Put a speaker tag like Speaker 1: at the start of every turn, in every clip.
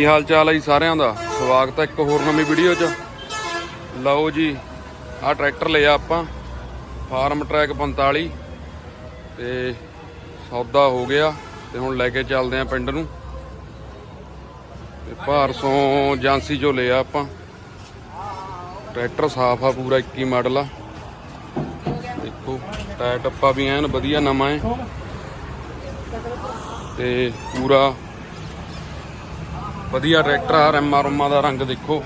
Speaker 1: ਕੀ ਹਾਲ ਚਾਲ ਹੈ ਜੀ ਸਾਰਿਆਂ ਦਾ? ਸਵਾਗਤ ਹੈ ਇੱਕ ਹੋਰ ਨਵੀਂ ਵੀਡੀਓ 'ਚ। ਲਓ ਜੀ, ਆਹ ਟਰੈਕਟਰ ਲਿਆ ਆਪਾਂ, ਫਾਰਮ ਟਰੈਕ 45 ਤੇ ਸੌਦਾ ਹੋ ਗਿਆ ਤੇ ਹੁਣ ਲੈ ਕੇ ਚੱਲਦੇ ਆਂ ਪਿੰਡ ਨੂੰ। ਤੇ ਭਾਰਸੋਂ ਏਜੰਸੀ 'ਚੋਂ ਲਿਆ ਆਪਾਂ। ਟਰੈਕਟਰ ਸਾਫ਼ ਆ ਪੂਰਾ 21 ਮਾਡਲ ਆ। ਦੇਖੋ, ਟਾਇਰ ਟੱਪਾ ਵੀ ਐਨ ਵਧੀਆ ਨਵਾਂ ਹੈ ਤੇ ਪੂਰਾ ਵਧੀਆ ਟਰੈਕਟਰ ਆ, ਰੈਮਾ ਰੁਮਾ ਦਾ ਰੰਗ ਦੇਖੋ।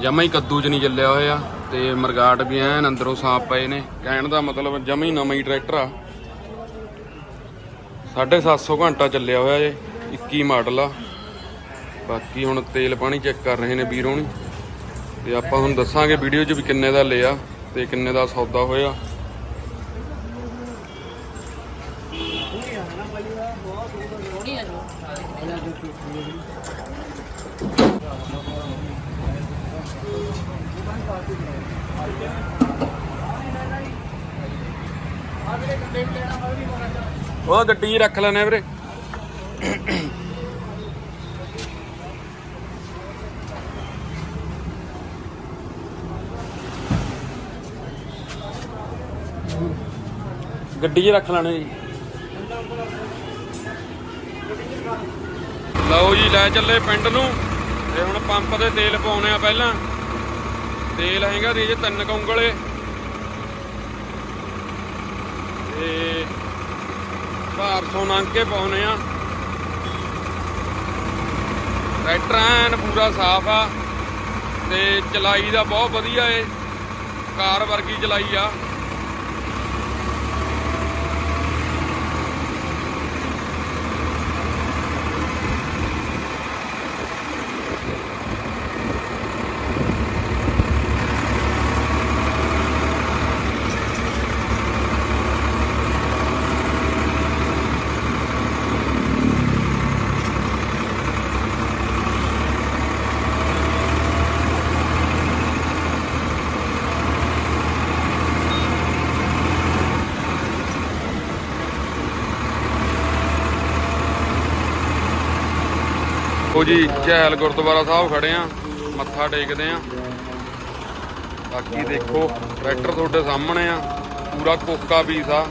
Speaker 1: ਜਮਾ ਹੀ ਕੱਦੂ ਚ ਨਹੀਂ ਚੱਲਿਆ ਹੋਇਆ ਤੇ ਮਰਗਾਟ ਵੀ ਐਨ ਅੰਦਰੋਂ ਸਾਫ਼ ਪਏ ਨੇ। ਕਹਿਣ ਦਾ ਮਤਲਬ ਜਮਾ ਹੀ ਨਵਾਂ ਹੀ ਟਰੈਕਟਰ ਆ। 750 ਘੰਟਾ ਚੱਲਿਆ ਹੋਇਆ ਜੇ 21 ਮਾਡਲ ਆ। ਬਾਕੀ ਹੁਣ ਤੇਲ ਪਾਣੀ ਚੈੱਕ ਕਰ ਰਹੇ ਨੇ ਵੀਰ ਹੋਣੀ ਤੇ ਆਪਾਂ ਹੁਣ ਦੱਸਾਂਗੇ ਵੀਡੀਓ 'ਚ ਵੀ ਕਿੰਨੇ ਦਾ ਲਿਆ ਤੇ ਕਿੰਨੇ ਦਾ ਸੌਦਾ ਹੋਇਆ। ਉਹ ਗੱਡੀ ਰੱਖ ਲੈਣੇ ਵੀਰੇ। ਗੱਡੀ 'ਚ ਰੱਖ ਲੈਣੇ ਜੀ। ਲਓ ਜੀ, ਲੈ ਚੱਲੇ ਪਿੰਡ ਨੂੰ। ਤੇ ਹੁਣ ਪੰਪ ਤੇ ਤੇਲ ਪਾਉਣੇ ਆ ਪਹਿਲਾਂ। ਤੇਲ ਹੈਗਾ ਦੀ ਤਿੰਨ ਕੁ ਤੇ ਭਾਰਸੋਂ ਲੰਘ ਕੇ ਪਾਉਣੇ ਆ। ਟਰੈਕਟਰ ਐਨ ਪੂਰਾ ਸਾਫ਼ ਆ। ਤੇ ਚਲਾਈ ਦਾ ਬਹੁਤ ਵਧੀਆ ਏ। ਕਾਰ ਵਰਗੀ ਚਲਾਈ ਆ। ਉਹ ਜੀ ਝੈਲ ਗੁਰਦੁਆਰਾ ਸਾਹਿਬ ਖੜੇ ਆ, ਮੱਥਾ ਟੇਕਦੇ ਆ। ਬਾਕੀ ਦੇਖੋ, ਟਰੈਕਟਰ ਤੁਹਾਡੇ ਸਾਹਮਣੇ ਆ, ਪੂਰਾ ਕੋਕਾ ਪੀਸ ਆ।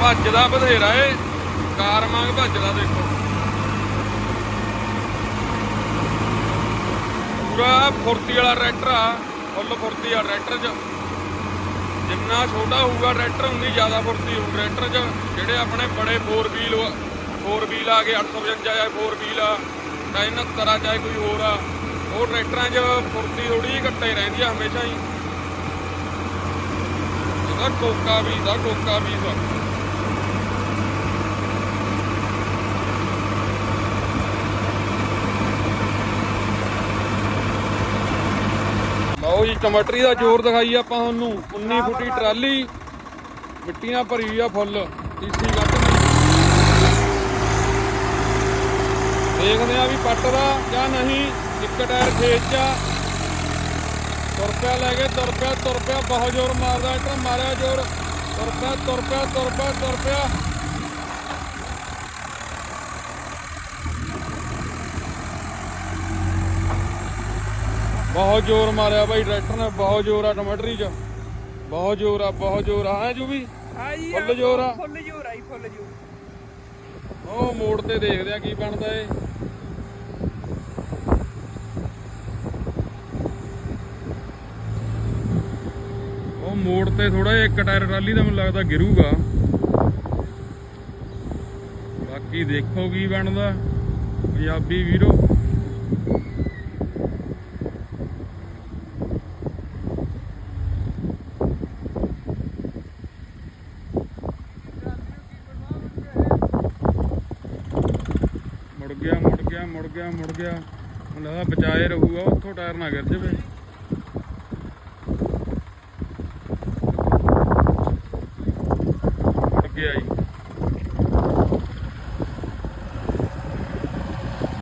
Speaker 1: ਭੱਜਦਾ ਬਥੇਰਾ ਏ, ਕਾਰ ਵਾਂਗ ਭੱਜਦਾ ਦੇਖੋ। ਪੂਰਾ ਫੁਰਤੀ ਵਾਲਾ ਟਰੈਕਟਰ ਆ। ਫੁੱਲ ਫੁਰਤੀ ਆ ਟਰੈਕਟਰ 'ਚ। ਜਿੰਨਾ ਛੋਟਾ ਹੋਊਗਾ ਟਰੈਕਟਰ, ਉਨੀ ਜ਼ਿਆਦਾ ਫੁਰਤੀ ਹੋਊ। ਟਰੈਕਟਰ 'ਚ ਜਿਹੜੇ ਆਪਣੇ ਬੜੇ 4 ਵੀਲ 4 ਵੀਲ ਆ ਗਏ 855 ਜਾਂ 4 ਵੀਲ ਆ, ਚਾਹੇ 69 ਆ, ਚਾਹੇ ਕੋਈ ਹੋਰ ਆ, ਉਹ ਟਰੈਕਟਰਾਂ 'ਚ ਫੁਰਤੀ ਥੋੜੀ ਜਿਹੀ ਘੱਟੇ ਰਹਿੰਦੀ ਆ ਹਮੇਸ਼ਾ ਹੀ। ਇਹਦਾ ਕੋਕਾ ਵੀ ਦਾ ਕੋਕਾ ਵੀ ਦਾ ਲਓ ਜੀ, ਟਮਾਟਰੀ ਦਾ ਜ਼ੋਰ ਦਿਖਾਈ ਆਪਾਂ ਤੁਹਾਨੂੰ। 19 ਫੁੱਟੀ ਟਰਾਲੀ। ਮਿੱਟੀ ਭਰੀ ਆ ਫੁੱਲ। ਟੀਸੀ ਕੱਢਣੀ ਦੇਖਦੇ ਆ ਵੀ ਪੱਟਦਾ ਜਾਂ ਨਹੀਂ। ਇੱਕ ਟਾਇਰ ਖੇਤ ਆ। ਤੁਰ ਪਿਆ ਲੈ ਕੇ, ਤੁਰ ਪਿਆ ਤੁਰ ਪਿਆ। ਬਹੁਤ ਜ਼ੋਰ ਮਾਰਦਾ ਟਰ ਮਾਰਿਆ ਜ਼ੋਰ। ਤੁਰ ਪਿਆ ਤੁਰ ਪਿਆ ਤੁਰ ਪਿਆ ਤੁਰ ਪਿਆ। ਬਹੁਤ ਜ਼ੋਰ ਮਾਰਿਆ ਬਾਈ ਟਰੈਕਟਰ ਨੇ ਬਹੁਤ ਜ਼ੋਰ ਆ ਟਮਾਟਰੀ 'ਚ। ਬਹੁਤ ਜ਼ੋਰ ਆ ਬਹੁਤ ਜ਼ੋਰ ਆ। ਹੈ ਜੂ ਵੀ
Speaker 2: ਆਈ
Speaker 1: ਫੁੱਲ ਜ਼ੋਰ ਆ।
Speaker 2: ਫੁੱਲ ਜੋਰ ਆਈ ਫੁੱਲ ਜੋਰ।
Speaker 1: ਉਹ ਮੋੜ ਤੇ ਦੇਖਦੇ ਆ ਕੀ ਬਣਦਾ ਏ। ਉਹ ਮੋੜ ਤੇ ਥੋੜਾ ਜਿਹਾ ਇੱਕ ਟਾਇਰ ਟਰਾਲੀ ਦਾ ਮੈਨੂੰ ਲੱਗਦਾ ਗਿਰੂਗਾ। ਬਾਕੀ ਦੇਖੋ ਕੀ ਬਣਦਾ। ਪੰਜਾਬੀ ਵੀਰੋ ਮੁੜ ਗਿਆ, ਮੁੜ ਗਿਆ ਮੁੜ ਗਿਆ ਮੁੜ ਗਿਆ। ਮੈਨੂੰ ਲੱਗਦਾ ਬਚਾਏ ਰਹੂਗਾ, ਉੱਥੋਂ ਟਾਇਰ ਨਾ ਗਿਰ ਜਾਵੇ।